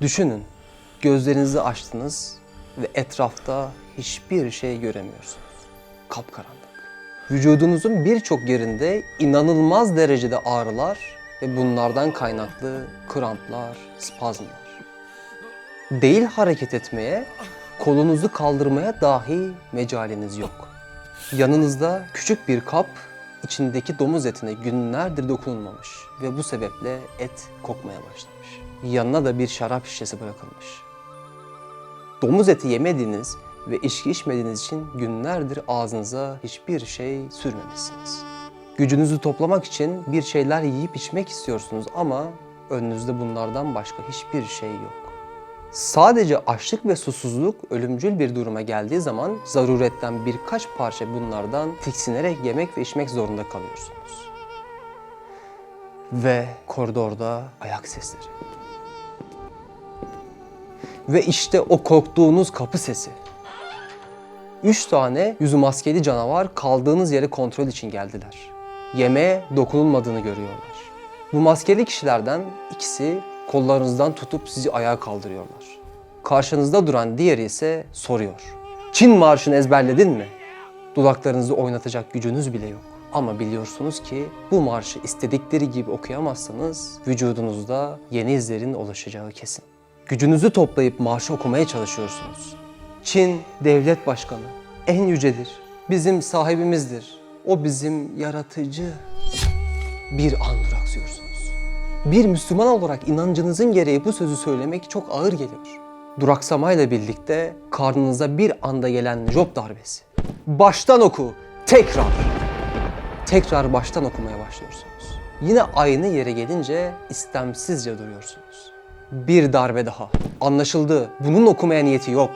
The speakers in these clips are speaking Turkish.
Düşünün, gözlerinizi açtınız ve etrafta hiçbir şey göremiyorsunuz. Kapkaranlık. Vücudunuzun birçok yerinde inanılmaz derecede ağrılar ve bunlardan kaynaklı kramplar, spazmlar. Değil hareket etmeye, kolunuzu kaldırmaya dahi mecaliniz yok. Yanınızda küçük bir kap, içindeki domuz etine günlerdir dokunulmamış ve bu sebeple et kokmaya başlamış. Yanına da bir şarap şişesi bırakılmış. Domuz eti yemediğiniz ve içki içmediğiniz için günlerdir ağzınıza hiçbir şey sürmemişsiniz. Gücünüzü toplamak için bir şeyler yiyip içmek istiyorsunuz ama önünüzde bunlardan başka hiçbir şey yok. Sadece açlık ve susuzluk ölümcül bir duruma geldiği zaman zaruretten birkaç parça bunlardan tiksinerek yemek ve içmek zorunda kalıyorsunuz. Ve koridorda ayak sesleri. Ve işte o korktuğunuz kapı sesi. Üç tane yüzü maskeli canavar kaldığınız yere kontrol için geldiler. Yemeğe dokunulmadığını görüyorlar. Bu maskeli kişilerden ikisi kollarınızdan tutup sizi ayağa kaldırıyorlar. Karşınızda duran diğeri ise soruyor. Çin marşını ezberledin mi? Dudaklarınızı oynatacak gücünüz bile yok. Ama biliyorsunuz ki bu marşı istedikleri gibi okuyamazsanız vücudunuzda yeni izlerin oluşacağı kesin. Gücünüzü toplayıp marşı okumaya çalışıyorsunuz. Çin devlet başkanı en yücedir. Bizim sahibimizdir. O bizim yaratıcı. Bir an duraksıyorsunuz. Bir Müslüman olarak inancınızın gereği bu sözü söylemek çok ağır geliyor. Duraksamayla birlikte karnınıza bir anda gelen job darbesi. Baştan oku, tekrar. Tekrar baştan okumaya başlıyorsunuz. Yine aynı yere gelince istemsizce duruyorsunuz. Bir darbe daha. Anlaşıldı. Bunun okumaya niyeti yok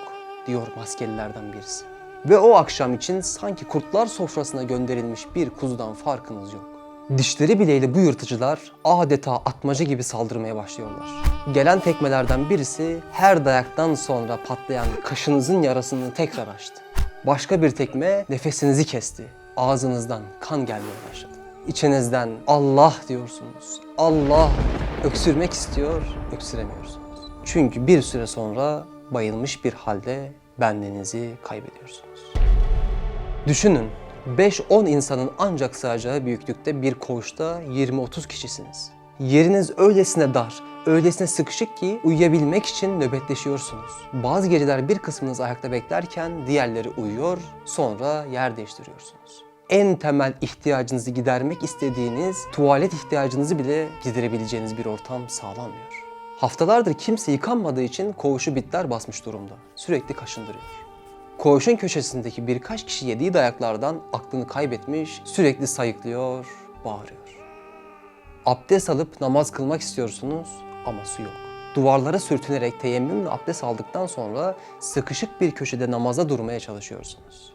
diyor maskelilerden birisi. Ve o akşam için sanki kurtlar sofrasına gönderilmiş bir kuzudan farkınız yok. Dişleri bileyle bu yırtıcılar adeta atmaca gibi saldırmaya başlıyorlar. Gelen tekmelerden birisi her dayaktan sonra patlayan kaşınızın yarasını tekrar açtı. Başka bir tekme nefesinizi kesti. Ağzınızdan kan gelmeye başladı. İçinizden Allah diyorsunuz. Allah öksürmek istiyor, öksüremiyorsunuz. Çünkü bir süre sonra bayılmış bir halde benliğinizi kaybediyorsunuz. Düşünün 5-10 insanın ancak sığacağı büyüklükte bir koğuşta 20-30 kişisiniz. Yeriniz öylesine dar, öylesine sıkışık ki uyuyabilmek için nöbetleşiyorsunuz. Bazı geceler bir kısmınız ayakta beklerken diğerleri uyuyor, sonra yer değiştiriyorsunuz. En temel ihtiyacınızı gidermek istediğiniz tuvalet ihtiyacınızı bile giderebileceğiniz bir ortam sağlanmıyor. Haftalardır kimse yıkanmadığı için koğuşu bitler basmış durumda. Sürekli kaşındırıyor. Koğuşun köşesindeki birkaç kişi yediği dayaklardan aklını kaybetmiş, sürekli sayıklıyor, bağırıyor. Abdest alıp namaz kılmak istiyorsunuz ama su yok. Duvarlara sürtünerek teyemmümle abdest aldıktan sonra sıkışık bir köşede namaza durmaya çalışıyorsunuz.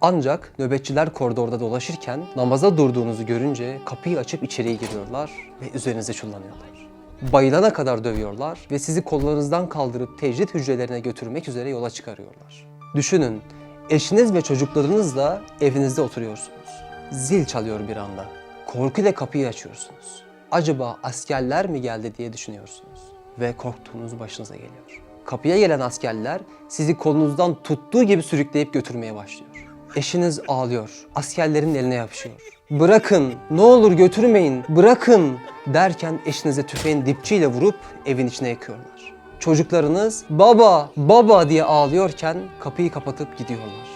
Ancak nöbetçiler koridorda dolaşırken namaza durduğunuzu görünce kapıyı açıp içeriye giriyorlar ve üzerinize çullanıyorlar. Bayılana kadar dövüyorlar ve sizi kollarınızdan kaldırıp tecrit hücrelerine götürmek üzere yola çıkarıyorlar. Düşünün, eşiniz ve çocuklarınızla evinizde oturuyorsunuz. Zil çalıyor bir anda. Korkuyla kapıyı açıyorsunuz. Acaba askerler mi geldi diye düşünüyorsunuz. Ve korktuğunuz başınıza geliyor. Kapıya gelen askerler sizi kolunuzdan tuttuğu gibi sürükleyip götürmeye başlıyor. Eşiniz ağlıyor, askerlerin eline yapışıyor. Bırakın, ne olur götürmeyin, bırakın derken eşinize tüfeğin dipçiyle vurup evin içine yakıyorlar. Çocuklarınız baba, baba diye ağlıyorken kapıyı kapatıp gidiyorlar.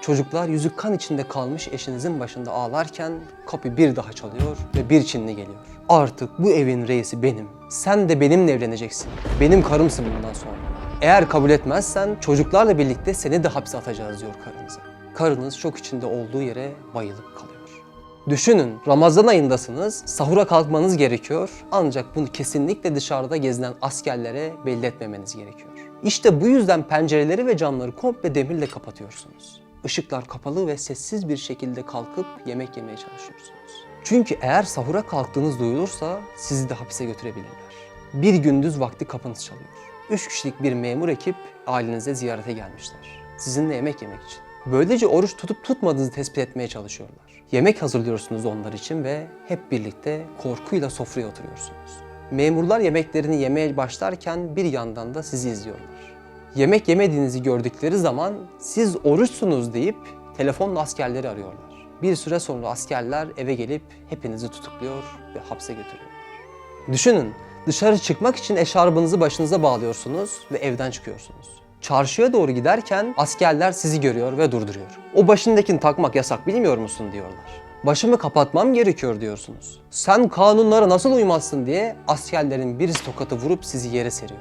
Çocuklar yüzü kan içinde kalmış eşinizin başında ağlarken kapı bir daha çalıyor ve bir Çinli geliyor. Artık bu evin reisi benim. Sen de benimle evleneceksin. Benim karımsın bundan sonra. Eğer kabul etmezsen çocuklarla birlikte seni de hapse atacağız diyor karınıza. Karınız şok içinde olduğu yere bayılıp kalıyor. Düşünün Ramazan ayındasınız, sahura kalkmanız gerekiyor ancak bunu kesinlikle dışarıda gezinen askerlere belli etmemeniz gerekiyor. İşte bu yüzden pencereleri ve camları komple demirle kapatıyorsunuz. Işıklar kapalı ve sessiz bir şekilde kalkıp yemek yemeye çalışıyorsunuz. Çünkü eğer sahura kalktığınız duyulursa sizi de hapise götürebilirler. Bir gündüz vakti kapınız çalıyor. Üç kişilik bir memur ekip ailenize ziyarete gelmişler. Sizinle yemek yemek için. Böylece oruç tutup tutmadığınızı tespit etmeye çalışıyorlar. Yemek hazırlıyorsunuz onlar için ve hep birlikte korkuyla sofraya oturuyorsunuz. Memurlar yemeklerini yemeye başlarken bir yandan da sizi izliyorlar. Yemek yemediğinizi gördükleri zaman siz oruçsunuz deyip telefonla askerleri arıyorlar. Bir süre sonra askerler eve gelip hepinizi tutukluyor ve hapse götürüyorlar. Düşünün, dışarı çıkmak için eşarbınızı başınıza bağlıyorsunuz ve evden çıkıyorsunuz. Çarşıya doğru giderken askerler sizi görüyor ve durduruyor. O başındakini takmak yasak bilmiyor musun diyorlar. Başımı kapatmam gerekiyor diyorsunuz. Sen kanunlara nasıl uymazsın diye askerlerin birisi tokatı vurup sizi yere seriyor.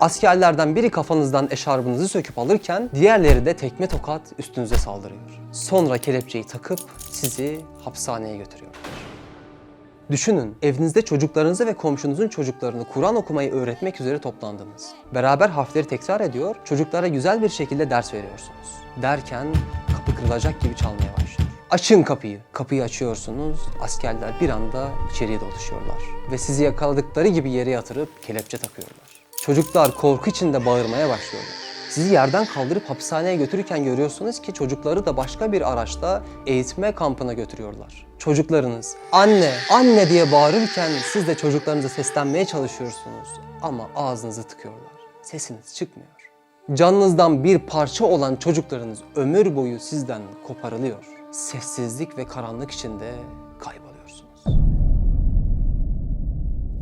Askerlerden biri kafanızdan eşarbınızı söküp alırken diğerleri de tekme tokat üstünüze saldırıyor. Sonra kelepçeyi takıp sizi hapishaneye götürüyorlar. Düşünün, evinizde çocuklarınızı ve komşunuzun çocuklarını Kur'an okumayı öğretmek üzere toplandınız. Beraber harfleri tekrar ediyor, çocuklara güzel bir şekilde ders veriyorsunuz. Derken kapı kırılacak gibi çalmaya başlıyor. Açın kapıyı. Kapıyı açıyorsunuz, askerler bir anda içeriye doluşuyorlar. Ve sizi yakaladıkları gibi yere yatırıp kelepçe takıyorlar. Çocuklar korku içinde bağırmaya başlıyorlar. Sizi yerden kaldırıp hapishaneye götürürken görüyorsunuz ki çocukları da başka bir araçta eğitme kampına götürüyorlar. Çocuklarınız anne, anne diye bağırırken siz de çocuklarınıza seslenmeye çalışıyorsunuz ama ağzınızı tıkıyorlar. Sesiniz çıkmıyor. Canınızdan bir parça olan çocuklarınız ömür boyu sizden koparılıyor. Sessizlik ve karanlık içinde kayboluyorsunuz.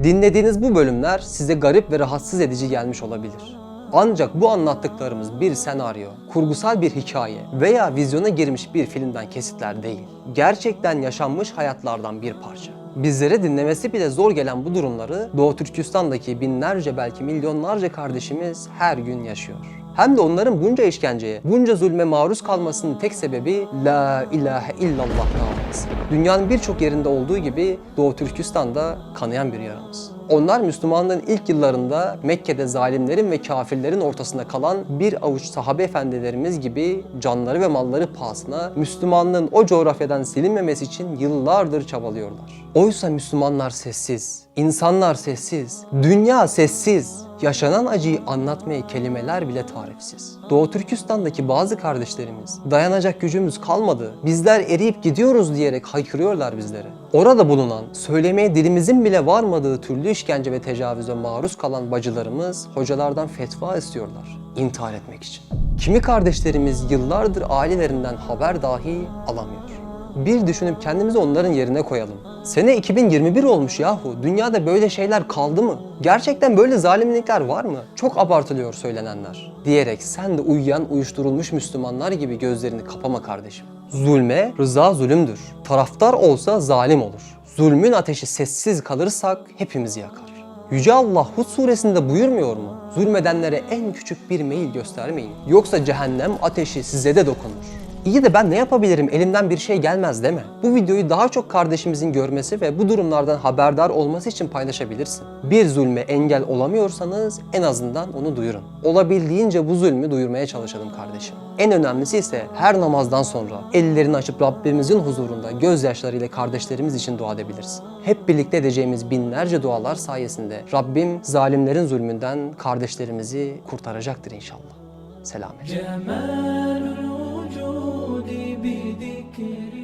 Dinlediğiniz bu bölümler size garip ve rahatsız edici gelmiş olabilir. Ancak bu anlattıklarımız bir senaryo, kurgusal bir hikaye veya vizyona girmiş bir filmden kesitler değil. Gerçekten yaşanmış hayatlardan bir parça. Bizlere dinlemesi bile zor gelen bu durumları Doğu Türkistan'daki binlerce belki milyonlarca kardeşimiz her gün yaşıyor. Hem de onların bunca işkenceye, bunca zulme maruz kalmasının tek sebebi La ilahe illallah davası. Dünyanın birçok yerinde olduğu gibi Doğu Türkistan'da kanayan bir yaramız. Onlar Müslümanlığın ilk yıllarında Mekke'de zalimlerin ve kafirlerin ortasında kalan bir avuç sahabe efendilerimiz gibi canları ve malları pahasına Müslümanlığın o coğrafyadan silinmemesi için yıllardır çabalıyorlar. Oysa Müslümanlar sessiz, insanlar sessiz, dünya sessiz. Yaşanan acıyı anlatmaya kelimeler bile tarifsiz. Doğu Türkistan'daki bazı kardeşlerimiz dayanacak gücümüz kalmadı, bizler eriyip gidiyoruz diyerek haykırıyorlar bizlere. Orada bulunan, söylemeye dilimizin bile varmadığı türlü işkence ve tecavüze maruz kalan bacılarımız hocalardan fetva istiyorlar intihar etmek için. Kimi kardeşlerimiz yıllardır ailelerinden haber dahi alamıyor. Bir düşünüp kendimizi onların yerine koyalım. Sene 2021 olmuş yahu. Dünyada böyle şeyler kaldı mı? Gerçekten böyle zalimlikler var mı? Çok abartılıyor söylenenler. Diyerek sen de uyuyan uyuşturulmuş Müslümanlar gibi gözlerini kapama kardeşim. Zulme rıza zulümdür. Taraftar olsa zalim olur. Zulmün ateşi sessiz kalırsak hepimizi yakar. Yüce Allah Hud suresinde buyurmuyor mu? Zulmedenlere en küçük bir meyil göstermeyin. Yoksa cehennem ateşi size de dokunur. İyi de ben ne yapabilirim elimden bir şey gelmez deme. Bu videoyu daha çok kardeşimizin görmesi ve bu durumlardan haberdar olması için paylaşabilirsin. Bir zulme engel olamıyorsanız en azından onu duyurun. Olabildiğince bu zulmü duyurmaya çalışalım kardeşim. En önemlisi ise her namazdan sonra ellerini açıp Rabbimizin huzurunda gözyaşlarıyla kardeşlerimiz için dua edebilirsin. Hep birlikte edeceğimiz binlerce dualar sayesinde Rabbim zalimlerin zulmünden kardeşlerimizi kurtaracaktır inşallah. Selamet. جمال الوجود بذكر